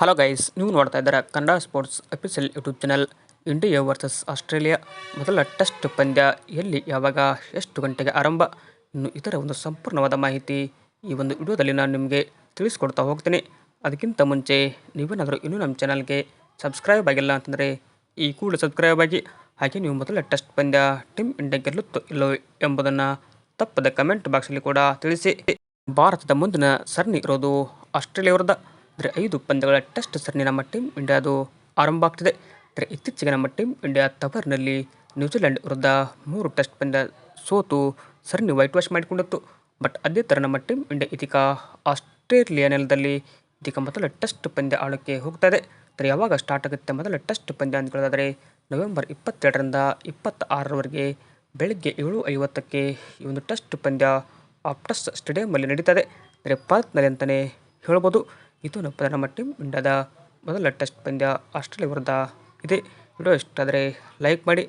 Hello guys ನೀವು ನೋಡ್ತಾ ಇದ್ದಾರೆ Kannada sports official YouTube channel India versus Australia ಮೊದಲ ಟೆಸ್ಟ್ ಪಂದ್ಯ ಎಲ್ಲಿ, ಯಾವಾಗ, ಎಷ್ಟು ಗಂಟೆಗೆ ಆರಂಭ? ಇನ್ನು ಇದರ ಒಂದು ಸಂಪೂರ್ಣವಾದ ಮಾಹಿತಿ ಈ ಒಂದು ವಿಡಿಯೋದಲ್ಲಿ ನಾನು ನಿಮಗೆ ತಿಳಿಸ್ಕೊಡ್ತಾ ಹೋಗ್ತೀನಿ. ಅದಕ್ಕಿಂತ ಮುಂಚೆ, ನೀವೇನಾದರೂ ಇನ್ನೂ ನಮ್ಮ ಚಾನಲ್ಗೆ ಸಬ್ಸ್ಕ್ರೈಬ್ ಆಗಿಲ್ಲ ಅಂತಂದರೆ ಈ ಕೂಡ ಸಬ್ಸ್ಕ್ರೈಬ್ ಆಗಿ. ಹಾಗೆ ನೀವು ಮೊದಲ ಟೆಸ್ಟ್ ಪಂದ್ಯ ಟೀಮ್ ಇಂಡಿಯಾ ಗೆಲ್ಲುತ್ತೋ ಇಲ್ಲೋ ಎಂಬುದನ್ನು ತಪ್ಪದ ಕಮೆಂಟ್ ಬಾಕ್ಸಲ್ಲಿ ಕೂಡ ತಿಳಿಸಿ. ಭಾರತದ ಮುಂದಿನ ಸರಣಿ ಇರೋದು ಆಸ್ಟ್ರೇಲಿಯಾ ವಿರುದ್ಧ ಅಂದರೆ ಐದು ಪಂದ್ಯಗಳ ಟೆಸ್ಟ್ ಸರಣಿ ನಮ್ಮ ಟೀಮ್ ಇಂಡಿಯಾದು ಆರಂಭ ಆಗ್ತಿದೆ. ಅಂದರೆ ಇತ್ತೀಚೆಗೆ ನಮ್ಮ ಟೀಮ್ ಇಂಡಿಯಾ ತವರ್ನಲ್ಲಿ ನ್ಯೂಜಿಲೆಂಡ್ ವಿರುದ್ಧ ಮೂರು ಟೆಸ್ಟ್ ಪಂದ್ಯ ಸೋತು ಸರಣಿ ವೈಟ್ ವಾಶ್ ಮಾಡಿಕೊಂಡಿತ್ತು ಬಟ್ ಅದೇ ಥರ ನಮ್ಮ ಟೀಮ್ ಇಂಡಿಯಾ ಇದೀಗ ಆಸ್ಟ್ರೇಲಿಯಾ ನೆಲದಲ್ಲಿ ಇದೀಗ ಮೊದಲ ಟೆಸ್ಟ್ ಪಂದ್ಯ ಆಡೋಕ್ಕೆ ಹೋಗ್ತಾ ಇದೆ. ಅಂದರೆ ಯಾವಾಗ ಸ್ಟಾರ್ಟ್ ಆಗುತ್ತೆ ಮೊದಲ ಟೆಸ್ಟ್ ಪಂದ್ಯ ಅಂತ ಹೇಳೋದಾದರೆ ನವೆಂಬರ್ ಇಪ್ಪತ್ತೆರಡರಿಂದ ಇಪ್ಪತ್ತಾರರವರೆಗೆ ಬೆಳಗ್ಗೆ ಏಳು ಐವತ್ತಕ್ಕೆ ಈ ಒಂದು ಟೆಸ್ಟ್ ಪಂದ್ಯ ಆಪ್ಟಸ್ ಸ್ಟೇಡಿಯಂನಲ್ಲಿ ನಡೀತದೆ. ಅಂದರೆ ಪಾರ್ಕ್ನಲ್ಲಿ ಅಂತಲೇ ಹೇಳ್ಬೋದು. ಇದು ನಮ್ಮ ನಮ್ಮ ಟೀಮ್ ಇಂಡಿಯಾದ ಮೊದಲ ಟೆಸ್ಟ್ ಪಂದ್ಯ ಆಸ್ಟ್ರೇಲಿಯಾ ವಿರುದ್ಧ ಇದೆ. ವಿಡಿಯೋ ಇಷ್ಟ ಆದರೆ ಲೈಕ್ ಮಾಡಿ.